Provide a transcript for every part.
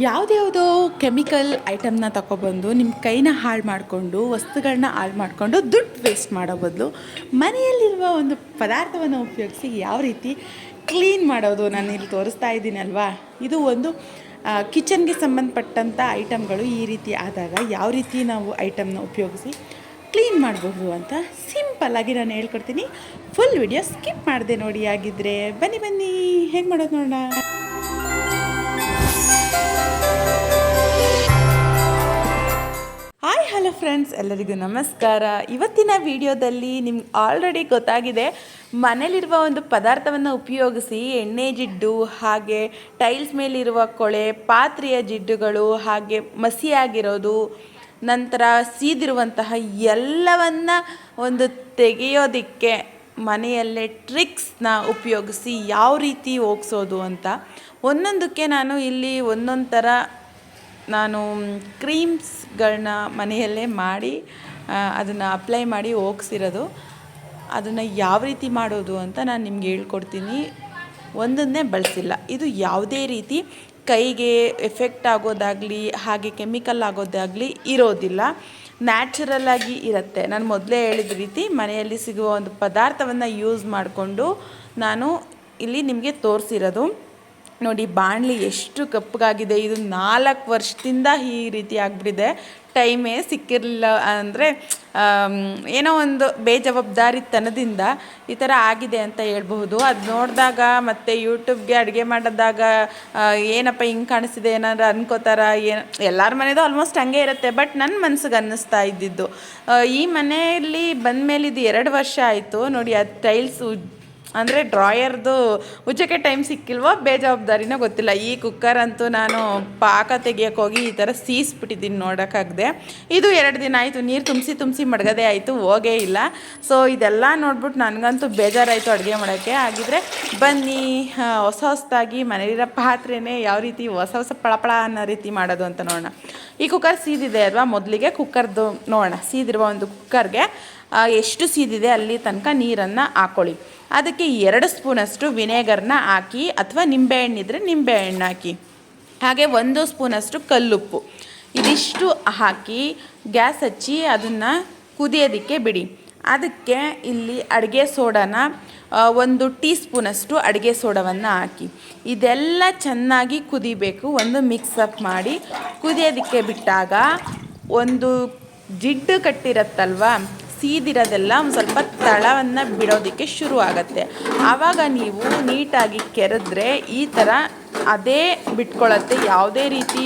ಯಾವುದ್ಯಾವುದೋ chemical ಐಟಮ್ನ ತಗೊಬಂದು ನಿಮ್ಮ ಕೈನ ಹಾಳು ಮಾಡಿಕೊಂಡು ವಸ್ತುಗಳನ್ನ ಹಾಳು ಮಾಡಿಕೊಂಡು ದುಡ್ಡು ವೇಸ್ಟ್ ಮಾಡೋ ಬದಲು ಮನೆಯಲ್ಲಿರುವ ಒಂದು ಪದಾರ್ಥವನ್ನು ಉಪಯೋಗಿಸಿ ಯಾವ ರೀತಿ ಕ್ಲೀನ್ ಮಾಡೋದು ನಾನು ಇಲ್ಲಿ ತೋರಿಸ್ತಾ ಇದ್ದೀನಲ್ವಾ ಇದು ಒಂದು ಕಿಚನ್ಗೆ ಸಂಬಂಧಪಟ್ಟಂಥ ಐಟಮ್ಗಳು ಈ ರೀತಿ ಆದಾಗ ಯಾವ ರೀತಿ ನಾವು ಐಟಮ್ನ ಉಪಯೋಗಿಸಿ ಕ್ಲೀನ್ ಮಾಡಬಹುದು ಅಂತ ಸಿಂಪಲ್ಲಾಗಿ ನಾನು ಹೇಳ್ಕೊಡ್ತೀನಿ. ಫುಲ್ ವಿಡಿಯೋ ಸ್ಕಿಪ್ ಮಾಡಿದೆ ನೋಡಿ ಆಗಿದ್ದರೆ ಬನ್ನಿ ಬನ್ನಿ, ಹೇಗೆ ಮಾಡೋದು ನೋಡೋಣ? ಹಾಯ್ ಹಲೋ ಫ್ರೆಂಡ್ಸ್ ಎಲ್ಲರಿಗೂ ನಮಸ್ಕಾರ. ಇವತ್ತಿನ ವಿಡಿಯೋದಲ್ಲಿ ನಿಮ್ಗೆ ಆಲ್ರೆಡಿ ಗೊತ್ತಾಗಿದೆ, ಮನೇಲಿರುವ ಒಂದು ಪದಾರ್ಥವನ್ನು ಉಪಯೋಗಿಸಿ ಎಣ್ಣೆ ಜಿಡ್ಡು, ಹಾಗೆ ಟೈಲ್ಸ್ ಮೇಲಿರುವ ಕೊಳೆ, ಪಾತ್ರೆಯ ಜಿಡ್ಡುಗಳು, ಹಾಗೆ ಮಸಿಯಾಗಿರೋದು, ನಂತರ ಸೀದಿರುವಂತಹ ಎಲ್ಲವನ್ನ ಒಂದು ತೆಗೆಯೋದಕ್ಕೆ ಮನೆಯಲ್ಲೇ ಟ್ರಿಕ್ಸ್ನ ಉಪಯೋಗಿಸಿ ಯಾವ ರೀತಿ ಹೋಗ್ಸೋದು ಅಂತ ಒಂದೊಂದಕ್ಕೆ ನಾನು ಇಲ್ಲಿ ಒಂದೊಂದು ಥರ ನಾನು ಕ್ರೀಮ್ಸ್ಗಳನ್ನ ಮನೆಯಲ್ಲೇ ಮಾಡಿ ಅದನ್ನು ಅಪ್ಲೈ ಮಾಡಿ ಹೋಗ್ಸಿರೋದು. ಅದನ್ನು ಯಾವ ರೀತಿ ಮಾಡೋದು ಅಂತ ನಾನು ನಿಮ್ಗೆ ಹೇಳ್ಕೊಡ್ತೀನಿ. ಒಂದನ್ನೇ ಬಳಸಿಲ್ಲ. ಇದು ಯಾವುದೇ ರೀತಿ ಕೈಗೆ ಎಫೆಕ್ಟ್ ಆಗೋದಾಗಲಿ, ಹಾಗೆ ಕೆಮಿಕಲ್ ಆಗೋದಾಗಲಿ ಇರೋದಿಲ್ಲ. ನ್ಯಾಚುರಲ್ಲಾಗಿ ಇರುತ್ತೆ. ನಾನು ಮೊದಲೇ ಹೇಳಿದ ರೀತಿ ಮನೆಯಲ್ಲಿ ಸಿಗುವ ಒಂದು ಪದಾರ್ಥವನ್ನು ಯೂಸ್ ಮಾಡಿಕೊಂಡು ನಾನು ಇಲ್ಲಿ ನಿಮಗೆ ತೋರಿಸಿರೋದು. ನೋಡಿ, ಬಾಣಲಿ ಎಷ್ಟು ಕಪ್ಪಗಾಗಿದೆ. ಇದು ನಾಲ್ಕು ವರ್ಷದಿಂದ ಈ ರೀತಿ ಆಗಿಬಿಟ್ಟಿದೆ. ಟೈಮೇ ಸಿಕ್ಕಿರಲಿಲ್ಲ ಅಂದರೆ ಏನೋ ಒಂದು ಬೇಜವಾಬ್ದಾರಿತನದಿಂದ ಈ ಥರ ಆಗಿದೆ ಅಂತ ಹೇಳ್ಬಹುದು. ಅದು ನೋಡಿದಾಗ ಮತ್ತು ಯೂಟ್ಯೂಬ್ಗೆ ಅಡುಗೆ ಮಾಡಿದಾಗ ಏನಪ್ಪ ಹಿಂಗೆ ಕಾಣಿಸ್ತಿದೆ, ಏನಾದ್ರು ಅನ್ಕೋತಾರ, ಏನು, ಎಲ್ಲರ ಮನೆಯದು ಆಲ್ಮೋಸ್ಟ್ ಹಂಗೆ ಇರುತ್ತೆ ಬಟ್ ನನ್ನ ಮನಸ್ಸಿಗೆ ಅನ್ನಿಸ್ತಾ ಇದ್ದಿದ್ದು. ಈ ಮನೆಯಲ್ಲಿ ಬಂದಮೇಲೆ ಇದು ಎರಡು ವರ್ಷ ಆಯಿತು. ನೋಡಿ ಅದು ಟೈಲ್ಸ್ ಅಂದರೆ ಡ್ರಾಯರ್ದು ಉಚ್ಚಕ್ಕೆ ಟೈಮ್ ಸಿಕ್ಕಿಲ್ವೋ ಬೇಜವಾಬ್ದಾರಿನೋ ಗೊತ್ತಿಲ್ಲ. ಈ ಕುಕ್ಕರ್ ಅಂತೂ ನಾನು ಪಾಕ ತೆಗಿಯೋಕೆ ಹೋಗಿ ಈ ಥರ ಸೀಸ್ಬಿಟ್ಟಿದ್ದೀನಿ ನೋಡೋಕ್ಕಾಗದೆ. ಇದು ಎರಡು ದಿನ ಆಯಿತು, ನೀರು ತುಂಬಿಸಿ ತುಂಬಿಸಿ ಮಡಗದೇ ಆಯಿತು, ಹೋಗೇ ಇಲ್ಲ. ಸೊ ಇದೆಲ್ಲ ನೋಡ್ಬಿಟ್ಟು ನನಗಂತೂ ಬೇಜಾರಾಯಿತು ಅಡುಗೆ ಮಾಡೋಕ್ಕೆ. ಆಗಿದ್ರೆ ಬನ್ನಿ ಹೊಸ ಹೊಸದಾಗಿ ಮನೇಲಿರೋ ಪಾತ್ರೆನೇ ಯಾವ ರೀತಿ ಹೊಸ ಹೊಸ ಪಳಪಳ ಅನ್ನೋ ರೀತಿ ಮಾಡೋದು ಅಂತ ನೋಡೋಣ. ಈ ಕುಕ್ಕರ್ ಸೀದಿದೆ ಅಲ್ವಾ? ಮೊದಲಿಗೆ ಕುಕ್ಕರ್ದು ನೋಡೋಣ. ಸೀದಿರುವ ಒಂದು ಕುಕ್ಕರ್ಗೆ ಎಷ್ಟು ಸೀದಿದೆ ಅಲ್ಲಿ ತನಕ ನೀರನ್ನು ಹಾಕ್ಕೊಳ್ಳಿ ಅದಕ್ಕೆ ಎರಡು ಸ್ಪೂನಷ್ಟು ವಿನೇಗರ್ನ ಹಾಕಿ ಅಥವಾ ನಿಂಬೆಹಣ್ಣಿದ್ರೆ ನಿಂಬೆಹಣ್ಣು ಹಾಕಿ. ಹಾಗೆ ಒಂದು ಸ್ಪೂನಷ್ಟು ಕಲ್ಲುಪ್ಪು. ಇದಿಷ್ಟು ಹಾಕಿ ಗ್ಯಾಸ್ ಹಚ್ಚಿ ಅದನ್ನು ಕುದಿಯೋದಕ್ಕೆ ಬಿಡಿ. ಅದಕ್ಕೆ ಇಲ್ಲಿ ಅಡುಗೆ ಸೋಡಾನ ಒಂದು ಟೀ ಸ್ಪೂನಷ್ಟು ಅಡುಗೆ ಸೋಡವನ್ನು ಹಾಕಿ. ಇದೆಲ್ಲ ಚೆನ್ನಾಗಿ ಕುದಿಬೇಕು. ಒಂದು ಮಿಕ್ಸಪ್ ಮಾಡಿ ಕುದಿಯೋದಕ್ಕೆ ಬಿಟ್ಟಾಗ ಒಂದು ಜಿಡ್ಡು ಕಟ್ಟಿರತ್ತಲ್ವ ಸೀದಿರೋದೆಲ್ಲ ಒಂದು ಸ್ವಲ್ಪ ತಳವನ್ನು ಬಿಡೋದಕ್ಕೆ ಶುರು ಆಗುತ್ತೆ ಆವಾಗ ನೀವು ನೀಟಾಗಿ ಕೆರೆದ್ರೆ ಈ ಥರ ಅದೇ ಬಿಟ್ಕೊಳ್ಳುತ್ತೆ ಯಾವುದೇ ರೀತಿ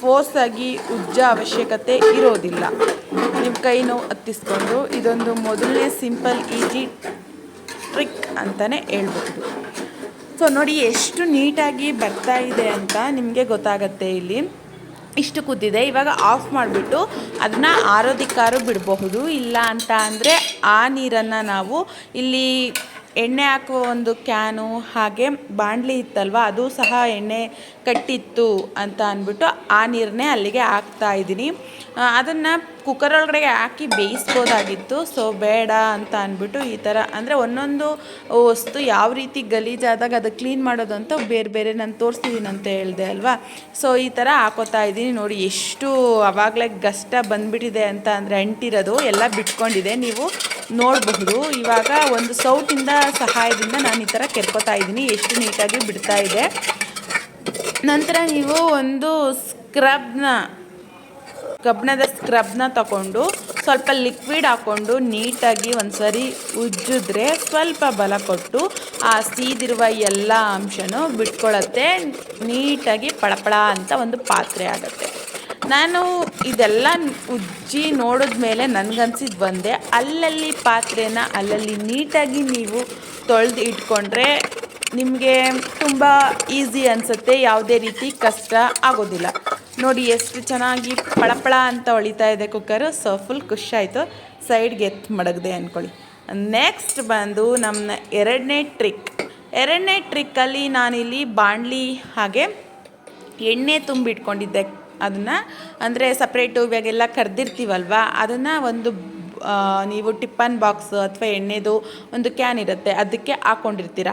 ಫೋರ್ಸಾಗಿ ಉಜ್ಜ ಅವಶ್ಯಕತೆ ಇರೋದಿಲ್ಲ. ನಿಮ್ಮ ಕೈ ನೋವು ಹತ್ತಿಸ್ಕೊಂಡು ಇದೊಂದು ಮೊದಲನೇ ಸಿಂಪಲ್ ಈಜಿ ಟ್ರಿಕ್ ಅಂತಲೇ ಹೇಳ್ಬೋದು ಸೊ ನೋಡಿ ಎಷ್ಟು ನೀಟಾಗಿ ಬರ್ತಾ ಇದೆ ಅಂತ ನಿಮಗೆ ಗೊತ್ತಾಗತ್ತೆ ಇಲ್ಲಿ. ಇಷ್ಟು ಕುದ್ದಿದೆ. ಇವಾಗ ಆಫ್ ಮಾಡಿಬಿಟ್ಟು ಅದನ್ನ ಆರೋದಿಕ್ಕಾರು ಬಿಡಬಹುದು. ಇಲ್ಲ ಅಂತ ಅಂದರೆ ಆ ನೀರನ್ನು ನಾವು ಇಲ್ಲಿ ಎಣ್ಣೆ ಹಾಕುವ ಒಂದು ಕ್ಯಾನು ಹಾಗೆ ಬಾಣಲಿ ಇತ್ತಲ್ವ, ಅದು ಸಹ ಎಣ್ಣೆ ಕಟ್ಟಿತ್ತು ಅಂತ ಅಂದ್ಬಿಟ್ಟು ಆ ನೀರನ್ನೇ ಅಲ್ಲಿಗೆ ಹಾಕ್ತಾ ಇದ್ದೀನಿ. ಅದನ್ನು ಕುಕ್ಕರ್ ಒಳಗಡೆ ಹಾಕಿ ಬೇಯಿಸ್ಬೋದಾಗಿತ್ತು. ಸೊ ಬೇಡ ಅಂತ ಅಂದ್ಬಿಟ್ಟು ಈ ಥರ ಅಂದರೆ ಒಂದೊಂದು ವಸ್ತು ಯಾವ ರೀತಿ ಗಲೀಜಾದಾಗ ಅದು ಕ್ಲೀನ್ ಮಾಡೋದು ಅಂತ ಬೇರೆ ಬೇರೆ ನಾನು ತೋರಿಸ್ತಿದ್ದೀನಿ ಅಂತ ಹೇಳಿದೆ ಅಲ್ವಾ? ಸೊ ಈ ಥರ ಹಾಕೋತಾ ಇದ್ದೀನಿ. ನೋಡಿ, ಎಷ್ಟು ಆವಾಗಲೇ ಗಷ್ಟ ಬಂದ್ಬಿಟ್ಟಿದೆ ಅಂತ ಅಂದರೆ ಅಂಟಿರೋದು, ಎಲ್ಲ ಬಿಟ್ಕೊಂಡಿದೆ. ನೀವು ನೋಡಬಹುದು. ಇವಾಗ ಒಂದು ಸೌಟಿಂದ ಸಹಾಯದಿಂದ ನಾನು ಈ ಥರ ಕೆರ್ಕೋತಾ ಇದ್ದೀನಿ. ಎಷ್ಟು ನೀಟಾಗಿ ಬಿಡ್ತಾ ಇದೆ. ನಂತರ ನೀವು ಒಂದು ಸ್ಕ್ರಬ್ನ ಕಬ್ಬಿಣದ ಸ್ಕ್ರಬ್ನ ತಗೊಂಡು ಸ್ವಲ್ಪ ಲಿಕ್ವಿಡ್ ಹಾಕ್ಕೊಂಡು ನೀಟಾಗಿ ಒಂದು ಸರಿ ಉಜ್ಜಿದ್ರೆ ಸ್ವಲ್ಪ ಬಲ ಕೊಟ್ಟು ಆ ಸೀದಿರುವ ಎಲ್ಲ ಅಂಶನೂ ಬಿಟ್ಕೊಳತ್ತೆ. ನೀಟಾಗಿ ಪಳಪಳ ಅಂತ ಒಂದು ಪಾತ್ರೆ ಆಗುತ್ತೆ. ನಾನು ಇದೆಲ್ಲ ಉಜ್ಜಿ ನೋಡಿದ ಮೇಲೆ ನನಗನ್ಸಿದ್ದು ಬಂದೆ ಅಲ್ಲಲ್ಲಿ ಪಾತ್ರೆನ ಅಲ್ಲಲ್ಲಿ ನೀಟಾಗಿ ನೀವು ತೊಳೆದು ಇಟ್ಕೊಂಡ್ರೆ ನಿಮಗೆ ತುಂಬ ಈಸಿ ಅನಿಸುತ್ತೆ, ಯಾವುದೇ ರೀತಿ ಕಷ್ಟ ಆಗೋದಿಲ್ಲ. ನೋಡಿ ಎಷ್ಟು ಚೆನ್ನಾಗಿ ಪಳಪಳ ಅಂತ ಹೊಳಿತಾ ಇದೆ ಕುಕ್ಕರು ಸೊ ಫುಲ್ ಖುಷಿಯಾಯಿತು ಸೈಡ್ಗೆ ಎತ್ತು ಮಡಗದೆ ಅಂದ್ಕೊಳ್ಳಿ ನೆಕ್ಸ್ಟ್ ಬಂದು ನಮ್ಮ ಎರಡನೇ ಟ್ರಿಕ್ ಎರಡನೇ ಟ್ರಿಕ್ಕಲ್ಲಿ ನಾನಿಲ್ಲಿ ಬಾಣಲಿ ಹಾಗೆ ಎಣ್ಣೆ ತುಂಬಿಟ್ಕೊಂಡಿದ್ದೆ. ಅದನ್ನು ಅಂದರೆ ಸಪ್ರೇಟು ಇವಾಗೆಲ್ಲ ಕರೆದಿರ್ತೀವಲ್ವ, ಅದನ್ನು ಒಂದು ನೀವು ಟಿಪ್ಪನ್ ಬಾಕ್ಸ್ ಅಥವಾ ಎಣ್ಣೆದು ಒಂದು ಕ್ಯಾನ್ ಇರುತ್ತೆ, ಅದಕ್ಕೆ ಹಾಕ್ಕೊಂಡಿರ್ತೀರ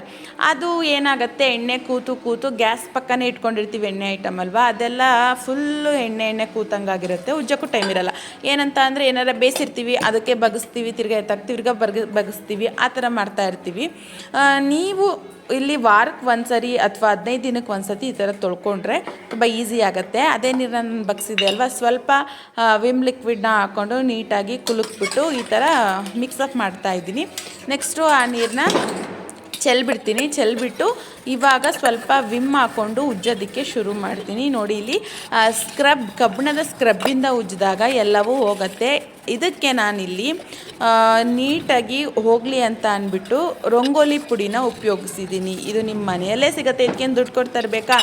ಅದು ಏನಾಗುತ್ತೆ, ಎಣ್ಣೆ ಕೂತು ಕೂತು ಗ್ಯಾಸ್ ಪಕ್ಕನೇ ಇಟ್ಕೊಂಡಿರ್ತೀವಿ ಎಣ್ಣೆ ಐಟಮ್ ಅಲ್ವಾ, ಅದೆಲ್ಲ ಫುಲ್ಲು ಎಣ್ಣೆ ಎಣ್ಣೆ ಕೂತಂಗಾಗಿರುತ್ತೆ, ಉಜ್ಜಕ್ಕೂ ಟೈಮ್ ಇರಲ್ಲ. ಏನಂತ ಅಂದರೆ ಏನಾರ ಬೇಯಿಸಿರ್ತೀವಿ ಅದಕ್ಕೆ ಬಗಸ್ತೀವಿ, ತಿರ್ಗಾ ಎತ್ತಾಕ್ತೀವಿ ತಿರ್ಗಾ ಬರ್ಗ ಬಗಸ್ತೀವಿ, ಆ ಥರ ಮಾಡ್ತಾ ಇರ್ತೀವಿ. ನೀವು ಇಲ್ಲಿ ವಾರಕ್ಕೆ ಒಂದು ಸರಿ ಅಥವಾ ಹದಿನೈದು ದಿನಕ್ಕೆ ಒಂದು ಸತಿ ಈ ಥರ ತೊಳ್ಕೊಂಡ್ರೆ ತುಂಬ ಈಸಿ ಆಗುತ್ತೆ. ಅದೇ ನೀರನ್ನು ಬಗ್ಸಿದೆ ಅಲ್ವಾ, ಸ್ವಲ್ಪ ವಿಮ್ ಲಿಕ್ವಿಡ್ನ ಹಾಕ್ಕೊಂಡು ನೀಟಾಗಿ ಕುಲುಕ್ಬಿಟ್ಟು ಈ ಥರ ಮಾಡ್ತಾ ಇದ್ದೀನಿ. ನೆಕ್ಸ್ಟು ಆ ನೀರನ್ನ ಚೆಲ್ಬಿಡ್ತೀನಿ ಚೆಲ್ಬಿಟ್ಟು ಇವಾಗ ಸ್ವಲ್ಪ ವಿಮ್ ಹಾಕ್ಕೊಂಡು ಉಜ್ಜೋದಕ್ಕೆ ಶುರು ಮಾಡ್ತೀನಿ. ನೋಡಿ ಇಲ್ಲಿ ಸ್ಕ್ರಬ್ ಕಬ್ಬಿಣದ ಸ್ಕ್ರಬ್ಬಿಂದ ಉಜ್ಜಿದಾಗ ಎಲ್ಲವೂ ಹೋಗುತ್ತೆ. ಇದಕ್ಕೆ ನಾನಿಲ್ಲಿ ನೀಟಾಗಿ ಹೋಗಲಿ ಅಂತ ಅಂದ್ಬಿಟ್ಟು ರಂಗೋಲಿ ಪುಡಿನ ಉಪಯೋಗಿಸಿದ್ದೀನಿ. ಇದು ನಿಮ್ಮ ಮನೆಯಲ್ಲೇ ಸಿಗುತ್ತೆ. ಇದಕ್ಕೇನು ದುಡ್ಡು ಕೊಡ್ತಾ ಇರಬೇಕಾ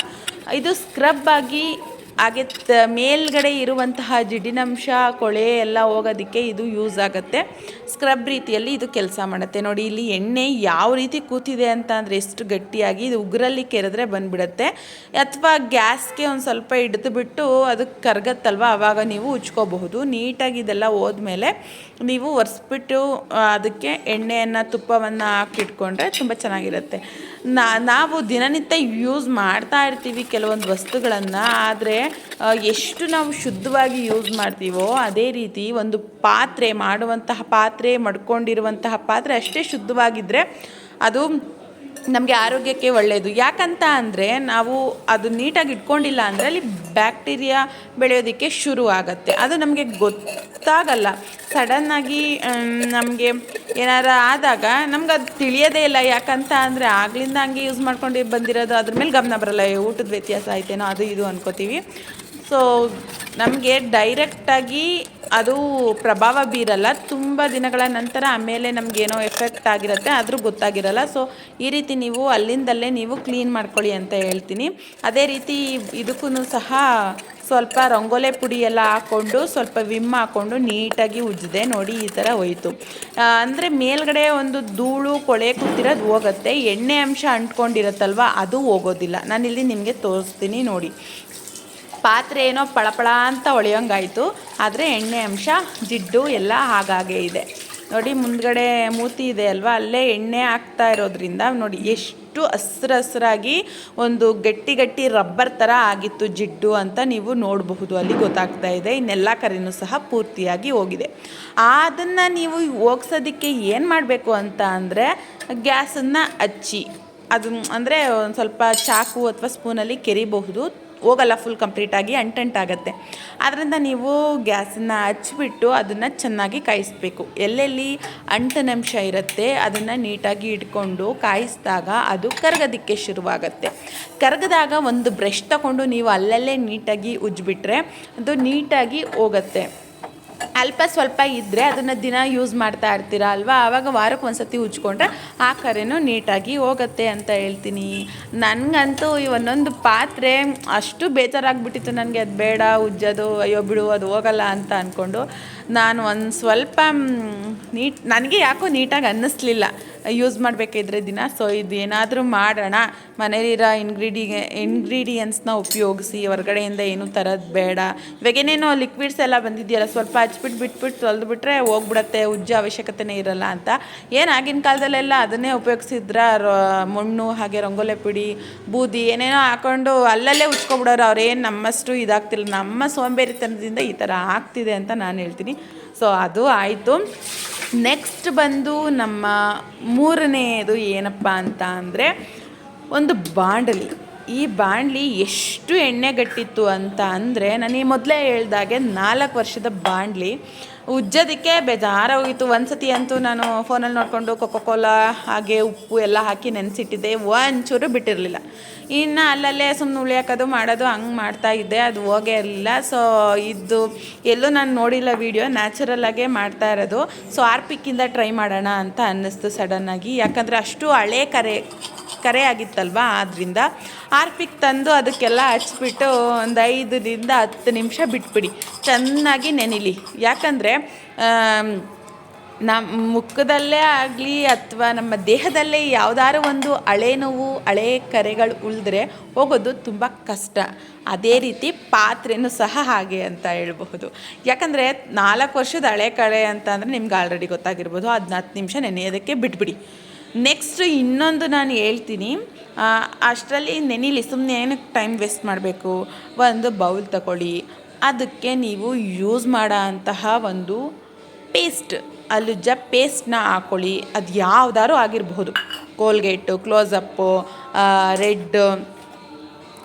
ಇದು ಸ್ಕ್ರಬ್ ಆಗಿ ಹಾಗೆ ತ, ಮೇಲ್ಗಡೆ ಇರುವಂತಹ ಜಿಡ್ಡಿನಂಶ, ಕೊಳೆ ಎಲ್ಲ ಹೋಗೋದಕ್ಕೆ ಇದು ಯೂಸ್ ಆಗುತ್ತೆ. ಸ್ಕ್ರಬ್ ರೀತಿಯಲ್ಲಿ ಇದು ಕೆಲಸ ಮಾಡುತ್ತೆ. ನೋಡಿ, ಇಲ್ಲಿ ಎಣ್ಣೆ ಯಾವ ರೀತಿ ಕೂತಿದೆ ಅಂತ ಅಂದರೆ ಎಷ್ಟು ಗಟ್ಟಿಯಾಗಿ ಇದು ಉಗುರಲ್ಲಿ ಕೆರೆದ್ರೆ ಬಂದ್ಬಿಡುತ್ತೆ. ಅಥವಾ ಗ್ಯಾಸ್ಗೆ ಒಂದು ಸ್ವಲ್ಪ ಹಿಡಿದುಬಿಟ್ಟು ಅದು ಕರಗತ್ತಲ್ವ ಆವಾಗ ನೀವು ಉಚ್ಕೋಬಹುದು ನೀಟಾಗಿ ಇದೆಲ್ಲ ಹೋದ್ಮೇಲೆ ನೀವು ಒರೆಸ್ಬಿಟ್ಟು ಅದಕ್ಕೆ ಎಣ್ಣೆಯನ್ನು, ತುಪ್ಪವನ್ನು ಹಾಕಿಟ್ಕೊಂಡ್ರೆ ತುಂಬ ಚೆನ್ನಾಗಿರುತ್ತೆ. ನಾವು ದಿನನಿತ್ಯ ಯೂಸ್ ಮಾಡ್ತಾ ಇರ್ತೀವಿ ಕೆಲವೊಂದು ವಸ್ತುಗಳನ್ನು, ಆದರೆ ಎಷ್ಟು ನಾವು ಶುದ್ಧವಾಗಿ ಯೂಸ್ ಮಾಡ್ತೀವೋ ಅದೇ ರೀತಿ ಒಂದು ಪಾತ್ರೆ, ಮಾಡುವಂತಹ ಪಾತ್ರೆ, ಮಡ್ಕೊಂಡಿರುವಂತಹ ಪಾತ್ರೆ ಅಷ್ಟೇ ಶುದ್ಧವಾಗಿದ್ದರೆ ಅದು ನಮಗೆ ಆರೋಗ್ಯಕ್ಕೆ ಒಳ್ಳೆಯದು ಯಾಕಂತ ಅಂದರೆ ನಾವು ಅದು ನೀಟಾಗಿ ಇಟ್ಕೊಂಡಿಲ್ಲ ಅಂದರೆ ಅಲ್ಲಿ ಬ್ಯಾಕ್ಟೀರಿಯಾ ಬೆಳೆಯೋದಕ್ಕೆ ಶುರು ಆಗುತ್ತೆ. ಅದು ನಮಗೆ ಗೊತ್ತಾಗಲ್ಲ. ಸಡನ್ನಾಗಿ ನಮಗೆ ಏನಾರ ಆದಾಗ ನಮ್ಗೆ ಅದು ತಿಳಿಯೋದೇ ಇಲ್ಲ. ಯಾಕಂತ ಅಂದರೆ ಆಗ್ಲಿಂದ ಹಂಗೆ ಯೂಸ್ ಮಾಡ್ಕೊಂಡು ಬಂದಿರೋದು. ಅದ್ರ ಮೇಲೆ ಗಮನ ಬರಲ್ಲ. ಊಟದ ವ್ಯತ್ಯಾಸ ಐತೇನೋ ಅದು ಇದು ಅನ್ಕೋತೀವಿ. ಸೊ ನಮಗೆ ಡೈರೆಕ್ಟಾಗಿ ಅದು ಪ್ರಭಾವ ಬೀರಲ್ಲ. ತುಂಬ ದಿನಗಳ ನಂತರ ಆಮೇಲೆ ನಮಗೇನೋ ಎಫೆಕ್ಟ್ ಆಗಿರುತ್ತೆ, ಆದರೂ ಗೊತ್ತಾಗಿರಲ್ಲ. ಸೊ ಈ ರೀತಿ ನೀವು ಅಲ್ಲಿಂದಲ್ಲೇ ನೀವು ಕ್ಲೀನ್ ಮಾಡ್ಕೊಳ್ಳಿ ಅಂತ ಹೇಳ್ತೀನಿ. ಅದೇ ರೀತಿ ಇದಕ್ಕೂ ಸಹ ಸ್ವಲ್ಪ ರಂಗೋಲೆ ಪುಡಿ ಎಲ್ಲ ಹಾಕ್ಕೊಂಡು ಸ್ವಲ್ಪ ವಿಮ್ ಹಾಕ್ಕೊಂಡು ನೀಟಾಗಿ ಉಜ್ಜಿದೆ. ನೋಡಿ, ಈ ಥರ ಹೋಯಿತು. ಅಂದರೆ ಮೇಲ್ಗಡೆ ಒಂದು ಧೂಳು, ಕೊಳೆ ಕೂತಿರೋದು ಹೋಗುತ್ತೆ. ಎಣ್ಣೆ ಅಂಶ ಅಂಟ್ಕೊಂಡಿರತ್ತಲ್ವ, ಅದು ಹೋಗೋದಿಲ್ಲ. ನಾನಿಲ್ಲಿ ನಿಮಗೆ ತೋರಿಸ್ತೀನಿ ನೋಡಿ. ಪಾತ್ರೆ ಏನೋ ಪಳಪಳ ಅಂತ ಹೊಳೆಯೋಂಗಾಯಿತು ಆದರೆ ಎಣ್ಣೆ ಅಂಶ, ಜಿಡ್ಡು ಎಲ್ಲ ಹಾಗಾಗೇ ಇದೆ. ನೋಡಿ, ಮುಂದ್ಗಡೆ ಮೂತಿ ಇದೆ ಅಲ್ವಾ? ಅಲ್ಲೇ ಎಣ್ಣೆ ಹಾಕ್ತಾ ಇರೋದ್ರಿಂದ ನೋಡಿ, ಎಷ್ಟು ಹಸ್ರು ಹಸ್ರಾಗಿ ಒಂದು ಗಟ್ಟಿ ಗಟ್ಟಿ ರಬ್ಬರ್ ಥರ ಆಗಿತ್ತು ಜಿಡ್ಡು ಅಂತ ನೀವು ನೋಡಬಹುದು. ಅಲ್ಲಿ ಗೊತ್ತಾಗ್ತಾ ಇದೆ. ಇನ್ನೆಲ್ಲ ಕರೆನೂ ಸಹ ಪೂರ್ತಿಯಾಗಿ ಹೋಗಿದೆ. ಅದನ್ನು ನೀವು ಹೋಗ್ಸೋದಕ್ಕೆ ಏನು ಮಾಡಬೇಕು ಅಂತ ಅಂದರೆ, ಗ್ಯಾಸನ್ನು ಹಚ್ಚಿ ಅದು ಅಂದರೆ ಒಂದು ಸ್ವಲ್ಪ ಚಾಕು ಅಥವಾ ಸ್ಪೂನಲ್ಲಿ ಕೆರಿಬಹುದು. ಹೋಗಲ್ಲ ಫುಲ್ ಕಂಪ್ಲೀಟಾಗಿ ಆಗುತ್ತೆ. ಆದ್ದರಿಂದ ನೀವು ಗ್ಯಾಸನ್ನು ಹಚ್ಚಿಬಿಟ್ಟು ಅದನ್ನು ಚೆನ್ನಾಗಿ ಕಾಯಿಸ್ಬೇಕು. ಎಲ್ಲೆಲ್ಲಿ ಅಂಟನಂಶ ಇರುತ್ತೆ ಅದನ್ನು ನೀಟಾಗಿ ಇಟ್ಕೊಂಡು ಕಾಯಿಸಿದಾಗ ಅದು ಕರಗೋದಕ್ಕೆ ಶುರುವಾಗುತ್ತೆ. ಕರಗದಾಗ ಒಂದು ಬ್ರಷ್ ತಗೊಂಡು ನೀವು ಅಲ್ಲಲ್ಲೇ ನೀಟಾಗಿ ಉಜ್ಜಿಬಿಟ್ರೆ ಅದು ನೀಟಾಗಿ ಹೋಗುತ್ತೆ. ಅಲ್ಪ ಸ್ವಲ್ಪ ಇದ್ದರೆ ಅದನ್ನು ದಿನ ಯೂಸ್ ಮಾಡ್ತಾ ಇರ್ತೀರ ಅಲ್ವಾ? ಆವಾಗ ವಾರಕ್ಕೆ ಒಂದು ಸತಿ ಉಜ್ಕೊಂಡ್ರೆ ಆ ಕರೆನೂ ನೀಟಾಗಿ ಹೋಗುತ್ತೆ ಅಂತ ಹೇಳ್ತೀನಿ. ನನಗಂತೂ ಈ ಒಂದೊಂದು ಪಾತ್ರೆ ಅಷ್ಟು ಬೇಜಾರಾಗ್ಬಿಟ್ಟಿತ್ತು ನನಗೆ. ಅದು ಬೇಡ, ಉಜ್ಜೋದು, ಅಯ್ಯೋ ಬಿಡು, ಅದು ಹೋಗಲ್ಲ ಅಂತ ಅಂದ್ಕೊಂಡು ನಾನು ಒಂದು ಸ್ವಲ್ಪ ನೀಟ್, ನನಗೆ ಯಾಕೋ ನೀಟಾಗಿ ಅನ್ನಿಸ್ಲಿಲ್ಲ. ಯೂಸ್ ಮಾಡಬೇಕಿದ್ರೆ ದಿನ ಸೊ ಇದು ಏನಾದರೂ ಮಾಡೋಣ. ಮನೇಲಿರೋ ಇಂಗ್ರೀಡಿಗೆ ಇನ್ಗ್ರೀಡಿಯೆಂಟ್ಸ್ನ ಉಪಯೋಗಿಸಿ ಹೊರಗಡೆಯಿಂದ ಏನೂ ತರೋದು ಬೇಡ. ಇವಾಗೇನೇನೋ ಲಿಕ್ವಿಡ್ಸ್ ಎಲ್ಲ ಬಂದಿದೆಯಲ್ಲ, ಸ್ವಲ್ಪ ಹಚ್ಬಿಟ್ಟು ಬಿಟ್ಬಿಟ್ಟು ತೊಳೆದ್ಬಿಟ್ರೆ ಹೋಗ್ಬಿಡತ್ತೆ, ಉಜ್ಜ ಅವಶ್ಯಕತೆನೇ ಇರಲ್ಲ ಅಂತ. ಏನು ಆಗಿನ ಕಾಲದಲ್ಲೆಲ್ಲ ಅದನ್ನೇ ಉಪಯೋಗಿಸಿದ್ರ ಮಣ್ಣು, ಹಾಗೆ ರಂಗೋಲೆ ಪುಡಿ, ಬೂದಿ, ಏನೇನೋ ಹಾಕೊಂಡು ಅಲ್ಲಲ್ಲೇ ಉಚ್ಕೊಬಿಡೋರು ಅವ್ರೇನು ನಮ್ಮಷ್ಟು ಇದಾಗ್ತಿಲ್ಲ. ನಮ್ಮ ಸೋಂಬೇರಿತನದಿಂದ ಈ ಥರ ಆಗ್ತಿದೆ ಅಂತ ನಾನು ಹೇಳ್ತೀನಿ. ಸೊ ಅದು ಆಯಿತು. ನೆಕ್ಸ್ಟ್ ಬಂದು ನಮ್ಮ ಮೂರನೆಯದು ಏನಪ್ಪ ಅಂತ ಅಂದರೆ ಒಂದು ಬಾಂಡಲಿ ಈ ಬಾಣಲಿ ಎಷ್ಟು ಎಣ್ಣೆ ಗಟ್ಟಿತ್ತು ಅಂತ ಅಂದರೆ ನನಗೆ ಮೊದಲೇ ಹೇಳ್ದಾಗೆ ನಾಲ್ಕು ವರ್ಷದ ಬಾಣಲಿ ಉಜ್ಜೋದಕ್ಕೆ ಬೇಜಾರಾಗೋಗಿತ್ತು. ಒಂದು ಸತಿ ಅಂತೂ ನಾನು ಫೋನಲ್ಲಿ ನೋಡಿಕೊಂಡು ಕೊಕೋ ಕೋಲಾ ಹಾಗೆ ಉಪ್ಪು ಎಲ್ಲ ಹಾಕಿ ನೆನೆಸಿಟ್ಟಿದ್ದೆ. ಒಂಚೂರು ಬಿಟ್ಟಿರಲಿಲ್ಲ. ಇನ್ನು ಅಲ್ಲಲ್ಲೇ ಸುಮ್ಮನೆ ಉಳಿಯಾಕೋದು, ಮಾಡೋದು, ಹಂಗೆ ಮಾಡ್ತಾ ಇದ್ದೆ. ಅದು ಹೋಗೇ ಇರಲಿಲ್ಲ. ಸೊ ಇದು ಎಲ್ಲೂ ನಾನು ನೋಡಿಲ್ಲ ವೀಡಿಯೋ ನ್ಯಾಚುರಲಾಗೇ ಮಾಡ್ತಾ ಇರೋದು. ಸೊ ಆರ್ಪಿಕ್ಕಿಂದ ಟ್ರೈ ಮಾಡೋಣ ಅಂತ ಅನ್ನಿಸ್ತು ಸಡನ್ನಾಗಿ ಯಾಕಂದರೆ ಅಷ್ಟು ಹಳೆ ಕರೆ ಕರೆ ಆಗಿತ್ತಲ್ವಾ ಆದ್ದರಿಂದ ಆರ್ಪಿಕ್ ತಂದು ಅದಕ್ಕೆಲ್ಲ ಹಚ್ಬಿಟ್ಟು ಒಂದು ಐದರಿಂದ ಹತ್ತು ನಿಮಿಷ ಬಿಟ್ಬಿಡಿ. ಚೆನ್ನಾಗಿ ನೆನಿಲಿ. ಯಾಕಂದರೆ ನಮ್ಮ ಮುಖದಲ್ಲೇ ಆಗಲಿ ಅಥವಾ ನಮ್ಮ ದೇಹದಲ್ಲೇ ಯಾವುದಾದ್ರು ಒಂದು ಹಳೆ ನೋವು, ಹಳೆ ಕರೆಗಳು ಉಳಿದ್ರೆ ಹೋಗೋದು ತುಂಬ ಕಷ್ಟ. ಅದೇ ರೀತಿ ಪಾತ್ರೆನೂ ಸಹ ಹಾಗೆ ಅಂತ ಹೇಳಬಹುದು. ಯಾಕಂದರೆ ನಾಲ್ಕು ವರ್ಷದ ಹಳೆ ಕಳೆ ಅಂತ ಅಂದರೆ ನಿಮ್ಗೆ ಆಲ್ರೆಡಿ ಗೊತ್ತಾಗಿರ್ಬೋದು. ಹತ್ತು ನಿಮಿಷ ನೆನೆಯೋದಕ್ಕೆ ಬಿಟ್ಬಿಡಿ. ನೆಕ್ಸ್ಟ್ ಇನ್ನೊಂದು ನಾನು ಹೇಳ್ತೀನಿ. ಅಷ್ಟರಲ್ಲಿ ನೆನಿಲಿ ಸುಮ್ಮನೆ ಏನಕ್ಕೆ ಟೈಮ್ ವೇಸ್ಟ್ ಮಾಡಬೇಕು? ಒಂದು ಬೌಲ್ ತಗೊಳ್ಳಿ. ಅದಕ್ಕೆ ನೀವು ಯೂಸ್ ಮಾಡೋ ಅಂತಹ ಒಂದು ಪೇಸ್ಟ್ ಅಲ್ಲುಜ್ಜ ಪೇಸ್ಟ್ನ ಹಾಕ್ಕೊಳ್ಳಿ ಅದು ಯಾವ್ದಾದ್ರು ಆಗಿರಬಹುದು ಕೋಲ್ಗೇಟು ಕ್ಲೋಸಪ್ಪು ರೆಡ್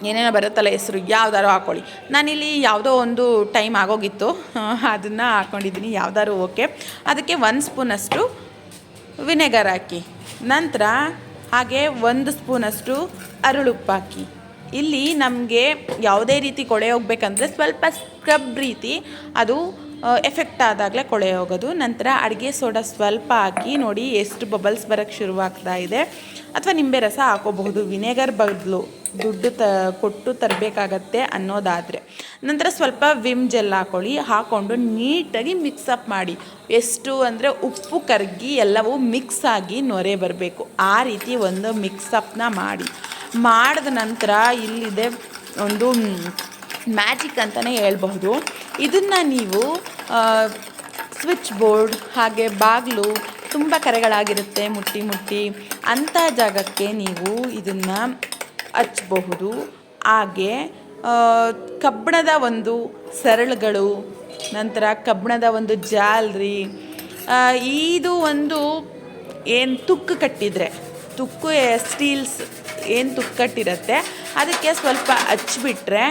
ಏನೇನೋ ಬರುತ್ತಲ್ಲ ಹೆಸರು ಯಾವ್ದಾದ್ರು ಹಾಕ್ಕೊಳ್ಳಿ ನಾನಿಲ್ಲಿ ಯಾವುದೋ ಒಂದು ಟೈಮ್ ಆಗೋಗಿತ್ತು. ಅದನ್ನು ಹಾಕ್ಕೊಂಡಿದ್ದೀನಿ ಯಾವ್ದಾದ್ರು ಓಕೆ ಅದಕ್ಕೆ ಒಂದು ಸ್ಪೂನಷ್ಟು ವಿನೆಗರ್ ಹಾಕಿ. ನಂತರ ಹಾಗೆ ಒಂದು ಸ್ಪೂನಷ್ಟು ಅರಳುಪ್ಪು ಹಾಕಿ. ಇಲ್ಲಿ ನಮಗೆ ಯಾವುದೇ ರೀತಿ ಕೊಳೆ ಹೋಗ್ಬೇಕಂದ್ರೆ ಸ್ವಲ್ಪ ಸ್ಕ್ರಬ್ ರೀತಿ ಅದು ಎಫೆಕ್ಟ್ ಆದಾಗಲೇ ಕೊಳೆ ಹೋಗೋದು. ನಂತರ ಅಡುಗೆ ಸೋಡಾ ಸ್ವಲ್ಪ ಹಾಕಿ ನೋಡಿ ಎಷ್ಟು ಬಬಲ್ಸ್ ಬರೋಕ್ಕೆ ಶುರುವಾಗ್ತಾ ಇದೆ. ಅಥವಾ ನಿಂಬೆ ರಸ ಹಾಕೋಬಹುದು. ವಿನೆಗರ್ ಬದಲು ದುಡ್ಡು ತ, ಕೊಟ್ಟು ತರಬೇಕಾಗತ್ತೆ ಅನ್ನೋದಾದರೆ. ನಂತರ ಸ್ವಲ್ಪ ವಿಮ್ ಜೆಲ್ ಹಾಕ್ಕೊಳ್ಳಿ ಹಾಕ್ಕೊಂಡು ನೀಟಾಗಿ ಮಿಕ್ಸಪ್ ಮಾಡಿ. ಎಷ್ಟು ಅಂದರೆ ಉಪ್ಪು, ಕರಗಿ ಎಲ್ಲವೂ ಮಿಕ್ಸ್ ಆಗಿ ನೊರೆ ಬರಬೇಕು. ಆ ರೀತಿ ಒಂದು ಮಿಕ್ಸಪ್ನ ಮಾಡಿ. ಮಾಡಿದ ನಂತರ ಇಲ್ಲಿದೆ ಒಂದು ಮ್ಯಾಜಿಕ್ ಅಂತಲೇ ಹೇಳ್ಬಹುದು. ಇದನ್ನು ನೀವು ಸ್ವಿಚ್ ಬೋರ್ಡ್ ಹಾಗೆ ಬಾಗಿಲು ತುಂಬ ಕರೆಗಳಾಗಿರುತ್ತೆ, ಮುಟ್ಟಿ ಮುಟ್ಟಿ. ಅಂಥ ಜಾಗಕ್ಕೆ ನೀವು ಇದನ್ನು ಹಚ್ಚಬಹುದು ಹಾಗೆ ಕಬ್ಬಿಣದ ಒಂದು ಸರಳುಗಳು, ನಂತರ ಕಬ್ಬಿಣದ ಒಂದು ಜಾಲ್ರಿ. ಇದು ಒಂದು ಏನು ತುಕ್ಕು ಕಟ್ಟಿದರೆ, ತುಕ್ಕು, ಸ್ಟೀಲ್ಸ್ ಏನು ತುಕ್ಕು ಕಟ್ಟಿರುತ್ತೆ, ಅದಕ್ಕೆ ಸ್ವಲ್ಪ ಹಚ್ಬಿಟ್ರೆ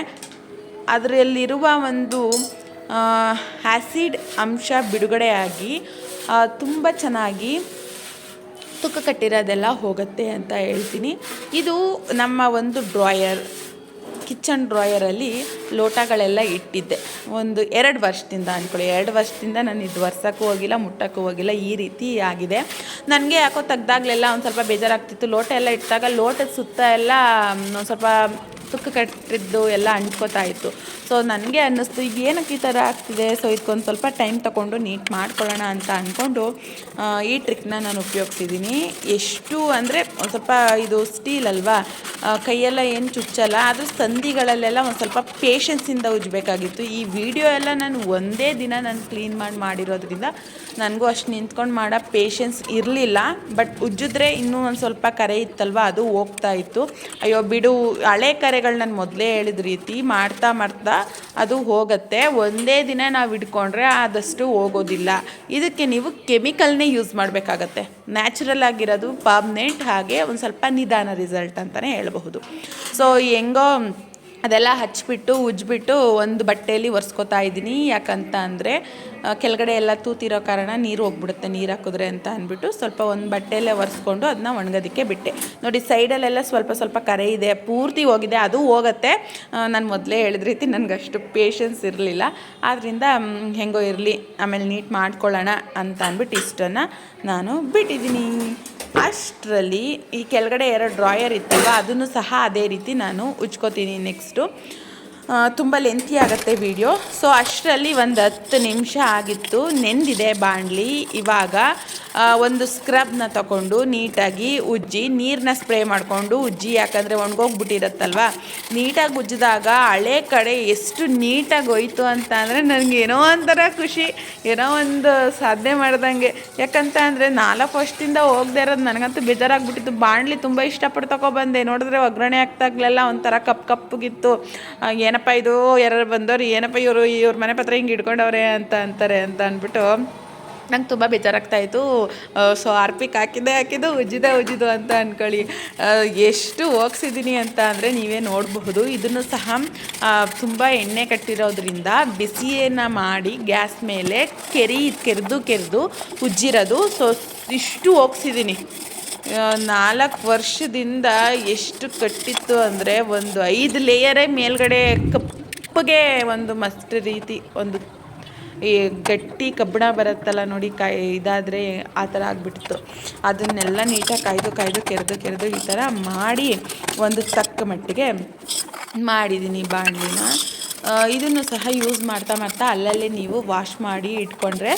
ಅದರಲ್ಲಿರುವ ಒಂದು ಆ್ಯಸಿಡ್ ಅಂಶ ಬಿಡುಗಡೆಯಾಗಿ ತುಂಬ ಚೆನ್ನಾಗಿ ತುಕ್ಕ ಕಟ್ಟಿರೋದೆಲ್ಲ ಹೋಗುತ್ತೆ ಅಂತ ಹೇಳ್ತೀನಿ. ಇದು ನಮ್ಮ ಒಂದು ಡ್ರಾಯರ್, ಕಿಚನ್ ಡ್ರಾಯರಲ್ಲಿ ಲೋಟಗಳೆಲ್ಲ ಇಟ್ಟಿದ್ದೆ. ಒಂದು ಎರಡು ವರ್ಷದಿಂದ ಅಂದ್ಕೊಳ್ಳಿ, ಎರಡು ವರ್ಷದಿಂದ ನಾನು ಇದು ವರ್ಷಕ್ಕೂ ಹೋಗಿಲ್ಲ, ಮುಟ್ಟಕ್ಕೂ ಹೋಗಿಲ್ಲ, ಈ ರೀತಿ ಆಗಿದೆ. ನನಗೆ ಯಾಕೋ ತೆಗ್ದಾಗಲೆಲ್ಲ ಒಂದು ಸ್ವಲ್ಪ ಬೇಜಾರಾಗ್ತಿತ್ತು. ಲೋಟ ಎಲ್ಲ ಇಟ್ಟಾಗ ಲೋಟದ ಸುತ್ತ ಎಲ್ಲ ಒಂದು ಸ್ವಲ್ಪ ತುಕ್ಕು ಕಟ್ಟಿದ್ದು ಎಲ್ಲ ಅಂಟ್ಕೋತಾ ಇತ್ತು. ಸೊ ನನಗೆ ಅನ್ನಿಸ್ತು, ಈಗ ಏನಕ್ಕೆ ಈ ಥರ ಆಗ್ತಿದೆ? ಸೊ ಇದಕ್ಕೊಂದು ಸ್ವಲ್ಪ ಟೈಮ್ ತೊಗೊಂಡು ನೀಟ್ ಮಾಡ್ಕೊಳ್ಳೋಣ ಅಂತ ಅಂದ್ಕೊಂಡು ಈ ಟ್ರಿಕ್ನ ನಾನು ಉಪಯೋಗ್ತಿದ್ದೀನಿ ಎಷ್ಟು ಅಂದರೆ ಒಂದು ಸ್ವಲ್ಪ ಇದು ಸ್ಟೀಲ್ ಅಲ್ವಾ? ಕೈಯೆಲ್ಲ ಏನು ಚುಚ್ಚಲ್ಲ ಅದು ಸಂಧಿಗಳಲ್ಲೆಲ್ಲ ಒಂದು ಸ್ವಲ್ಪ ಪೇಷನ್ಸಿಂದ ಉಜ್ಜಬೇಕಾಗಿತ್ತು. ಈ ವಿಡಿಯೋ ಎಲ್ಲ ನಾನು ಒಂದೇ ದಿನ ನಾನು ಕ್ಲೀನ್ ಮಾಡಿ, ಮಾಡಿರೋದ್ರಿಂದ ನನಗೂ ಅಷ್ಟು ನಿಂತ್ಕೊಂಡು ಮಾಡೋ ಪೇಷನ್ಸ್ ಇರಲಿಲ್ಲ. ಬಟ್ ಉಜ್ಜಿದ್ರೆ ಇನ್ನೂ ಒಂದು ಸ್ವಲ್ಪ ಕರೆ ಇತ್ತಲ್ವ? ಅದು ಹೋಗ್ತಾ ಇತ್ತು. ಅಯ್ಯೋ, ಬಿಡು, ಹಳೆ ಕರೆಗಳು ನಾನು ಮೊದಲೇ ಹೇಳಿದ ರೀತಿ ಮಾಡ್ತಾ ಮಾಡ್ತಾ ಅದು ಹೋಗುತ್ತೆ. ಒಂದೇ ದಿನ ನಾವು ಇಟ್ಕೊಂಡ್ರೆ ಆದಷ್ಟು ಹೋಗೋದಿಲ್ಲ. ಇದಕ್ಕೆ ನೀವು ಕೆಮಿಕಲ್ನೇ ಯೂಸ್ ಮಾಡಬೇಕಾಗತ್ತೆ. ನ್ಯಾಚುರಲ್ ಆಗಿರೋದು ಪರ್ಮನೆಂಟ್ ಹಾಗೆ ಒಂದು ಸ್ವಲ್ಪ ನಿಧಾನ ರಿಸಲ್ಟ್ ಅಂತಲೇ ಹೇಳಬಹುದು. ಸೊ ಹೆಂಗೋ ಅದೆಲ್ಲ ಹಚ್ಚಿಬಿಟ್ಟು ಉಜ್ಜಿಬಿಟ್ಟು ಒಂದು ಬಟ್ಟೆಯಲ್ಲಿ ಒರೆಸ್ಕೊತಾ ಇದ್ದೀನಿ. ಯಾಕಂತ ಅಂದರೆ ಕೆಳಗಡೆ ಎಲ್ಲ ತೂತಿರೋ ಕಾರಣ ನೀರು ಹೋಗ್ಬಿಡುತ್ತೆ, ನೀರು ಹಾಕಿದ್ರೆ ಅಂತ ಅಂದ್ಬಿಟ್ಟು ಸ್ವಲ್ಪ ಒಂದು ಬಟ್ಟೆಯಲ್ಲೇ ಒರೆಸ್ಕೊಂಡು ಅದನ್ನ ಒಣಗೋದಕ್ಕೆ ಬಿಟ್ಟೆ. ನೋಡಿ, ಸೈಡಲ್ಲೆಲ್ಲ ಸ್ವಲ್ಪ ಸ್ವಲ್ಪ ಕರೆ ಇದೆ, ಪೂರ್ತಿ ಹೋಗಿದೆ, ಅದು ಹೋಗುತ್ತೆ. ನಾನು ಮೊದಲೇ ಹೇಳಿದ ರೀತಿ ನನಗೆ ಅಷ್ಟು ಪೇಷನ್ಸ್ ಇರಲಿಲ್ಲ ಆದ್ದರಿಂದ ಹೆಂಗೋ ಇರಲಿ, ಆಮೇಲೆ ನೀಟ್ ಮಾಡ್ಕೊಳ್ಳೋಣ ಅಂತ ಅಂದ್ಬಿಟ್ಟು ಇಷ್ಟನ್ನು ನಾನು ಬಿಟ್ಟಿದ್ದೀನಿ. ಅಷ್ಟರಲ್ಲಿ ಈ ಕೆಳಗಡೆ ಎರಡು ಡ್ರಾಯರ್ ಇತ್ತಲ್ವ ಅದನ್ನು ಸಹ ಅದೇ ರೀತಿ ನಾನು ಉಜ್ಕೋತೀನಿ ನೆಕ್ಸ್ಟು ತುಂಬ ಲೆಂತಿ ಆಗುತ್ತೆ ವಿಡಿಯೋ ಸೊ ಅಷ್ಟರಲ್ಲಿ ಒಂದು ಹತ್ತು ನಿಮಿಷ ಆಗಿತ್ತು. ನೆಂದಿದೆ ಬಾಣಲಿ. ಇವಾಗ ಒಂದು ಸ್ಕ್ರಬ್ನ ತಗೊಂಡು ನೀಟಾಗಿ ಉಜ್ಜಿ ನೀರನ್ನ ಸ್ಪ್ರೇ ಮಾಡಿಕೊಂಡು ಉಜ್ಜಿ, ಯಾಕಂದರೆ ಒಣಗೋಗ್ಬಿಟ್ಟಿರತ್ತಲ್ವ? ನೀಟಾಗಿ ಉಜ್ಜಿದಾಗ ಹಳೆ ಕಡೆ ಎಷ್ಟು ನೀಟಾಗಿ ಹೋಯಿತು ಅಂತ ಅಂದರೆ ನನಗೆ ಏನೋ ಒಂಥರ ಖುಷಿ. ಏನೋ ಒಂದು ಸಾಧನೆ ಮಾಡ್ದಂಗೆ. ಯಾಕಂತ ಅಂದರೆ ನಾಲ್ಕು ವರ್ಷದಿಂದ ಹೋಗದೆ ಇರೋದು ನನಗಂತೂ ಬೇಜಾರಾಗ್ಬಿಟ್ಟಿತ್ತು. ಬಾಣಲಿ ತುಂಬ ಇಷ್ಟಪಟ್ಟು ತಗೊಬಂದೆ. ನೋಡಿದ್ರೆ ಒಗ್ಗರಣೆ ಆಗ್ತಾಗ್ಲೆಲ್ಲ ಒಂಥರ ಕಪ್ ಕಪ್ಪಗಿತ್ತು. ಏನಪ್ಪ ಇದು? ಯಾರು ಬಂದವ್ರು, ಏನಪ್ಪ ಇವರು, ಇವ್ರ ಮನೆ ಪತ್ರ ಹಿಂಗೆ ಇಟ್ಕೊಂಡವ್ರೆ ಅಂತ ಅಂತಾರೆ ಅಂತ ಅಂದ್ಬಿಟ್ಟು ನಂಗೆ ತುಂಬ ಬೇಜಾರಾಗ್ತಾಯಿತ್ತು ಸೊ ಆರ್ಪಿಕ್ ಹಾಕಿದ್ದೆ, ಹಾಕಿದ್ದು, ಉಜ್ಜಿದೆ ಉಜ್ಜಿದು ಅಂತ ಅಂದ್ಕೊಳ್ಳಿ ಎಷ್ಟು ಹೋಗ್ಸಿದ್ದೀನಿ ಅಂತ ಅಂದರೆ ನೀವೇ ನೋಡಬಹುದು. ಇದನ್ನು ಸಹ ತುಂಬ ಎಣ್ಣೆ ಕಟ್ಟಿರೋದ್ರಿಂದ ಬಿಸಿಯನ್ನು ಮಾಡಿ ಗ್ಯಾಸ್ ಮೇಲೆ ಕೆರಿ, ಕೆರೆದು ಕೆರೆದು ಉಜ್ಜಿರೋದು. ಸೊ ಇಷ್ಟು ಹೋಗ್ಸಿದ್ದೀನಿ ನಾಲ್ಕು ವರ್ಷದಿಂದ ಎಷ್ಟು ಕಟ್ಟಿತ್ತು ಅಂದರೆ ಒಂದು ಐದು ಲೇಯರೇ ಮೇಲ್ಗಡೆ ಕಪ್ಪಗೆ ಒಂದು ಮಸ್ತ್ ರೀತಿ ಒಂದು ಈ ಗಟ್ಟಿ ಕಬ್ಬಿಣ ಬರುತ್ತಲ್ಲ ನೋಡಿ ಕಾಯಿ ಇದಾದರೆ ಆ ಥರ ಆಗಿಬಿಡ್ತು ಅದನ್ನೆಲ್ಲ ನೀಟಾಗಿ ಕಾಯ್ದು ಕಾಯ್ದು ಕೆರೆದು ಕೆರೆದು ಈ ಥರ ಮಾಡಿ ಒಂದು ತಕ್ಕ ಮಟ್ಟಿಗೆ ಮಾಡಿದ್ದೀನಿ ಬಾಣಲಿನ. ಇದನ್ನು ಸಹ ಯೂಸ್ ಮಾಡ್ತಾ ಮಾಡ್ತಾ ಅಲ್ಲಲ್ಲೇ ನೀವು ವಾಶ್ ಮಾಡಿ ಇಟ್ಕೊಂಡ್ರೆ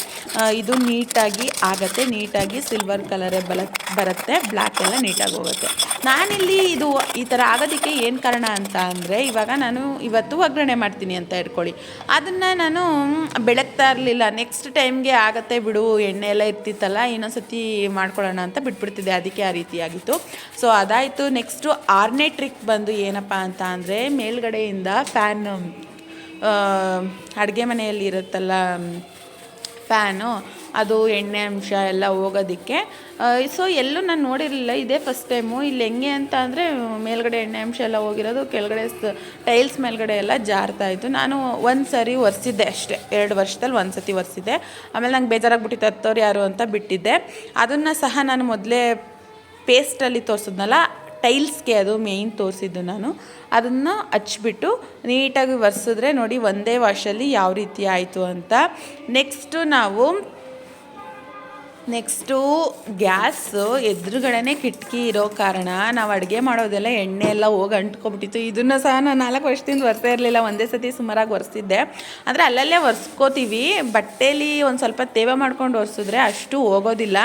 ಇದು ನೀಟಾಗಿ ಆಗತ್ತೆ, ನೀಟಾಗಿ ಸಿಲ್ವರ್ ಕಲರೇ ಬಲ, ಬರುತ್ತೆ ಬ್ಲ್ಯಾಕ್ ಎಲ್ಲ ನೀಟಾಗಿ ಹೋಗುತ್ತೆ. ನಾನಿಲ್ಲಿ ಇದು ಈ ಥರ ಆಗೋದಕ್ಕೆ ಏನು ಕಾರಣ ಅಂತ ಅಂದರೆ, ಇವಾಗ ನಾನು ಇವತ್ತು ಒಗ್ಗರಣೆ ಮಾಡ್ತೀನಿ ಅಂತ ಇಟ್ಕೊಳ್ಳಿ. ಅದನ್ನು ನಾನು ಬೆಳಗ್ತಾ ಇರಲಿಲ್ಲ ನೆಕ್ಸ್ಟ್ ಟೈಮ್ಗೆ ಆಗತ್ತೆ ಬಿಡು, ಎಣ್ಣೆ ಎಲ್ಲ ಇರ್ತಿತ್ತಲ್ಲ, ಇನ್ನೊಂದ್ಸತಿ ಮಾಡ್ಕೊಳ್ಳೋಣ ಅಂತ ಬಿಟ್ಬಿಡ್ತಿದ್ದೆ, ಅದಕ್ಕೆ ಆ ರೀತಿಯಾಗಿತ್ತು ಸೊ ಅದಾಯಿತು ನೆಕ್ಸ್ಟು ಆರನೇ ಟ್ರಿಕ್ ಬಂದು ಏನಪ್ಪ ಅಂತ ಅಂದರೆ, ಮೇಲ್ಗಡೆಯಿಂದ ಫ್ಯಾನ್ ಅಡುಗೆ ಮನೆಯಲ್ಲಿ ಇರುತ್ತಲ್ಲ ಫ್ಯಾನು, ಅದು ಎಣ್ಣೆ ಅಂಶ ಎಲ್ಲ ಹೋಗೋದಕ್ಕೆ. ಸೊ ಎಲ್ಲೂ ನಾನು ನೋಡಿರಲಿಲ್ಲ, ಇದೇ ಫಸ್ಟ್ ಟೈಮು ಇಲ್ಲಿ ಹೆಂಗೆ ಅಂತ ಅಂದರೆ, ಮೇಲ್ಗಡೆ ಎಣ್ಣೆ ಅಂಶ ಎಲ್ಲ ಹೋಗಿರೋದು, ಕೆಳಗಡೆ ಟೈಲ್ಸ್ ಮೇಲ್ಗಡೆ ಎಲ್ಲ ಜಾರ್ತಾ ಇತ್ತು. ನಾನು ಒಂದು ಸರಿ ಒರೆಸಿದ್ದೆ ಅಷ್ಟೇ, ಎರಡು ವರ್ಷದಲ್ಲಿ ಒಂದು ಸತಿ ಒರೆಸಿದ್ದೆ. ಆಮೇಲೆ ನಂಗೆ ಬೇಜಾರಾಗ್ಬಿಟ್ಟಿತ್ತು, ಹತ್ತೋರು ಯಾರು ಅಂತ ಬಿಟ್ಟಿದ್ದೆ. ಅದನ್ನು ಸಹ ನಾನು ಮೊದಲೇ ಪೇಸ್ಟಲ್ಲಿ ತೋರಿಸಿದ್ನಲ್ಲ ಟೈಲ್ಸ್ಗೆ ಅದು ಮೇಯ್ನ್ ತೋರಿಸಿದ್ದು ನಾನು. ಅದನ್ನು ಹಚ್ಚಿಬಿಟ್ಟು ನೀಟಾಗಿ ಒರೆಸಿದ್ರೆ ನೋಡಿ ಒಂದೇ ವಾಶಲ್ಲಿ ಯಾವ ರೀತಿ ಆಯಿತು ಅಂತ. ನೆಕ್ಸ್ಟು ನಾವು ನೆಕ್ಸ್ಟು ಗ್ಯಾಸು ಎದುರುಗಡೆನೇ ಕಿಟಕಿ ಇರೋ ಕಾರಣ ನಾವು ಅಡುಗೆ ಮಾಡೋದೆಲ್ಲ ಎಣ್ಣೆ ಎಲ್ಲ ಹೋಗಿ ಅಂಟ್ಕೊಬಿಟ್ಟಿತ್ತು. ಇದನ್ನು ಸಹ ನಾನು ನಾಲ್ಕು ವರ್ಷದಿಂದ ಒರೆಸ್ತಾ ಇರಲಿಲ್ಲ. ಒಂದೇ ಸತಿ ಸುಮಾರಾಗಿ ಒರೆಸಿದ್ದೆ ಅಂದರೆ ಅಲ್ಲಲ್ಲೇ ಒರೆಸ್ಕೋತೀವಿ. ಬಟ್ಟೆಲಿ ಒಂದು ಸ್ವಲ್ಪ ತೇವ ಮಾಡ್ಕೊಂಡು ಒರೆಸಿದ್ರೆ ಅಷ್ಟು ಹೋಗೋದಿಲ್ಲ.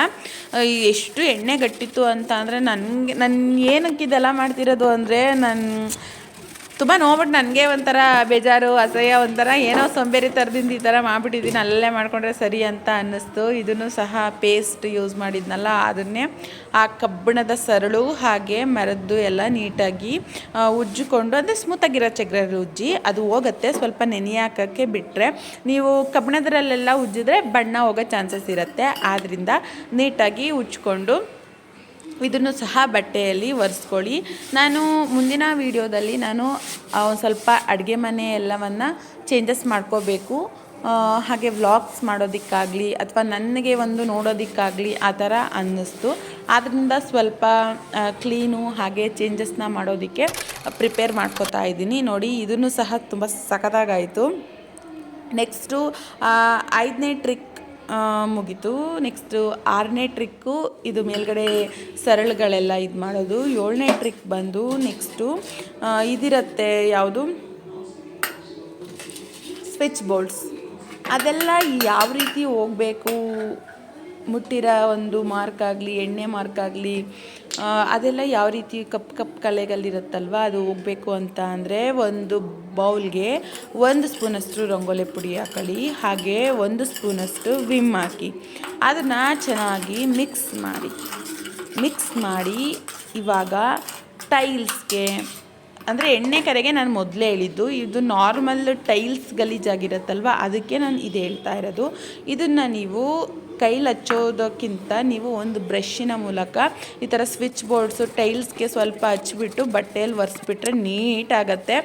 ಎಷ್ಟು ಎಣ್ಣೆ ಗಟ್ಟಿತ್ತು ಅಂತ ಅಂದರೆ ನನಗೆ ನನ್ನ ಏನಕ್ಕಿದೆಲ್ಲ ಮಾಡ್ತಿರೋದು ಅಂದರೆ ನಾನು ತುಂಬ ನೋಡ್ಬಿಟ್ಟು ನನಗೆ ಒಂಥರ ಬೇಜಾರು, ಅಸಹ್ಯ, ಒಂಥರ ಏನೋ ಸೊಂಬೇರಿ ಥರದಿಂದ ಈ ಥರ ಮಾಡಿಬಿಟ್ಟಿದ್ದೀನಿ ಅಲ್ಲೇ ಮಾಡಿಕೊಂಡ್ರೆ ಸರಿ ಅಂತ ಅನ್ನಿಸ್ತು. ಇದನ್ನು ಸಹ ಪೇಸ್ಟ್ ಯೂಸ್ ಮಾಡಿದ್ನಲ್ಲ, ಅದನ್ನೇ ಆ ಕಬ್ಬಿಣದ ಸರಳು ಹಾಗೆ ಮರದ್ದು ಎಲ್ಲ ನೀಟಾಗಿ ಉಜ್ಜಿಕೊಂಡು, ಅಂದರೆ ಸ್ಮೂತಾಗಿರೋ ಚಕ್ರಲ್ಲಿ ಉಜ್ಜಿ, ಅದು ಹೋಗುತ್ತೆ. ಸ್ವಲ್ಪ ನೆನೆ ಹಾಕೋಕ್ಕೆ ಬಿಟ್ಟರೆ ನೀವು ಕಬ್ಬಿಣದರಲ್ಲೆಲ್ಲ ಉಜ್ಜಿದ್ರೆ ಬಣ್ಣ ಹೋಗೋ ಚಾನ್ಸಸ್ ಇರುತ್ತೆ. ಆದ್ದರಿಂದ ನೀಟಾಗಿ ಉಜ್ಕೊಂಡು ಇದನ್ನು ಸಹ ಬಟ್ಟೆಯಲ್ಲಿ ಒರೆಸ್ಕೊಳ್ಳಿ. ನಾನು ಮುಂದಿನ ವೀಡಿಯೋದಲ್ಲಿ ನಾನು ಸ್ವಲ್ಪ ಅಡುಗೆ ಮನೆ ಎಲ್ಲವನ್ನು ಚೇಂಜಸ್ ಮಾಡ್ಕೋಬೇಕು. ಹಾಗೆ ವ್ಲಾಗ್ಸ್ ಮಾಡೋದಕ್ಕಾಗಲಿ ಅಥವಾ ನನಗೆ ಒಂದು ನೋಡೋದಕ್ಕಾಗಲಿ ಆ ಥರ ಅನ್ನಿಸ್ತು. ಆದ್ದರಿಂದ ಸ್ವಲ್ಪ ಕ್ಲೀನು ಹಾಗೆ ಚೇಂಜಸ್ನ ಮಾಡೋದಕ್ಕೆ ಪ್ರಿಪೇರ್ ಮಾಡ್ಕೋತಾ ಇದ್ದೀನಿ. ನೋಡಿ, ಇದನ್ನು ಸಹ ತುಂಬ ಸಖತ್ತಾಗಾಯಿತು. ನೆಕ್ಸ್ಟು ಐದನೇ ಟ್ರಿಕ್ ಮುಗೀತು. ನೆಕ್ಸ್ಟು ಆರನೇ ಟ್ರಿಕ್ಕು ಇದು ಮೇಲ್ಗಡೆ ಸರಳುಗಳೆಲ್ಲ ಇದು ಮಾಡೋದು. ಏಳನೇ ಟ್ರಿಕ್ ಬಂದು ನೆಕ್ಸ್ಟು ಇದಿರತ್ತೆ ಯಾವುದು? ಸ್ವಿಚ್ ಬೋರ್ಡ್ಸ್ ಅದೆಲ್ಲ ಯಾವ ರೀತಿ ಹೋಗಬೇಕು? ಮುಟ್ಟಿರೋ ಒಂದು ಮಾರ್ಕ್ ಆಗಲಿ, ಎಣ್ಣೆ ಮಾರ್ಕ್ ಆಗಲಿ ಅದೆಲ್ಲ ಯಾವ ರೀತಿ ಕಪ್ ಕಪ್ ಕಲೆಗಳಿರುತ್ತಲ್ವ? ಅದು ಹೋಗಬೇಕು ಅಂತ ಅಂದರೆ ಒಂದು ಬೌಲ್ಗೆ ಒಂದು ಸ್ಪೂನಷ್ಟು ರಂಗೋಲಿ ಪುಡಿ ಹಾಕೊಳ್ಳಿ, ಹಾಗೆ ಒಂದು ಸ್ಪೂನಷ್ಟು ವಿಮ್ ಹಾಕಿ. ಅದನ್ನು ಚೆನ್ನಾಗಿ ಮಿಕ್ಸ್ ಮಾಡಿ. ಮಿಕ್ಸ್ ಮಾಡಿ ಇವಾಗ ಟೈಲ್ಸ್ಗೆ ಅಂದರೆ ಎಣ್ಣೆ ಕರೆಗೆ ನಾನು ಮೊದಲೇ ಹೇಳಿದ್ದು, ಇದು ನಾರ್ಮಲ್ ಟೈಲ್ಸ್ ಗಲೀಜಾಗಿರುತ್ತಲ್ವ? ಅದಕ್ಕೆ ನಾನು ಇದು ಹೇಳ್ತಾ ಇರೋದು. ಇದನ್ನು ನೀವು ಕೈಲಿ ಹಚ್ಚೋದಕ್ಕಿಂತ ನೀವು ಒಂದು ಬ್ರಷಿನ ಮೂಲಕ ಈ ಥರ ಸ್ವಿಚ್ ಬೋರ್ಡ್ಸು ಟೈಲ್ಸ್ಗೆ ಸ್ವಲ್ಪ ಹಚ್ಚಿಬಿಟ್ಟು ಬಟ್ಟೆಯಲ್ಲಿ ಒರೆಸ್ಬಿಟ್ರೆ ನೀಟಾಗತ್ತೆ.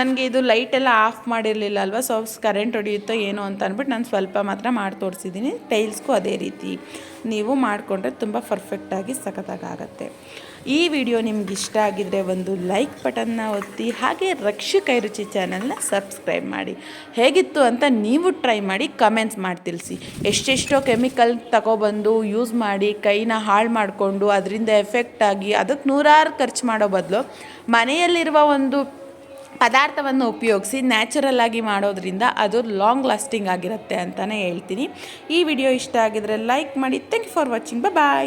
ನನಗೆ ಇದು ಲೈಟ್ ಎಲ್ಲ ಆಫ್ ಮಾಡಿರಲಿಲ್ಲ ಅಲ್ವಾ ಸೊ ಕರೆಂಟ್ ಹೊಡೆಯುತ್ತೋ ಏನೋ ಅಂತ ಅಂದ್ಬಿಟ್ಟು ನಾನು ಸ್ವಲ್ಪ ಮಾತ್ರ ಮಾಡಿ ತೋರಿಸಿದ್ದೀನಿ ಟೈಲ್ಸ್ಗೂ ಅದೇ ರೀತಿ. ನೀವು ಮಾಡಿಕೊಂಡ್ರೆ ತುಂಬ ಪರ್ಫೆಕ್ಟಾಗಿ ಸಖತ್ತಾಗತ್ತೆ ಈ ವಿಡಿಯೋ ನಿಮ್ಗೆ ಇಷ್ಟ ಆಗಿದ್ರೆ ಒಂದು ಲೈಕ್ ಬಟನ್ನ ಒತ್ತಿ, ಹಾಗೆ ರಕ್ಷ ಕೈ ರುಚಿ ಚಾನಲ್ನ ಸಬ್ಸ್ಕ್ರೈಬ್ ಮಾಡಿ. ಹೇಗಿತ್ತು ಅಂತ ನೀವು ಟ್ರೈ ಮಾಡಿ ಕಮೆಂಟ್ಸ್ ಮಾಡಿ ತಿಳಿಸಿ. ಎಷ್ಟೆಷ್ಟೋ ಕೆಮಿಕಲ್ ತಗೊಬಂದು ಯೂಸ್ ಮಾಡಿ, ಕೈನ ಹಾಳು ಮಾಡಿಕೊಂಡು, ಅದರಿಂದ ಎಫೆಕ್ಟ್ ಆಗಿ ಅದಕ್ಕೆ ನೂರಾರು ಖರ್ಚು ಮಾಡೋ ಬದಲು ಮನೆಯಲ್ಲಿರುವ ಒಂದು ಪದಾರ್ಥವನ್ನು ಉಪಯೋಗಿಸಿ ನ್ಯಾಚುರಲ್ ಆಗಿ ಮಾಡೋದ್ರಿಂದ ಅದು ಲಾಂಗ್ ಲಾಸ್ಟಿಂಗ್ ಆಗಿರುತ್ತೆ ಅಂತಲೇ ಹೇಳ್ತೀನಿ. ಈ ವಿಡಿಯೋ ಇಷ್ಟ ಆಗಿದ್ರೆ ಲೈಕ್ ಮಾಡಿ. Thank you for watching bye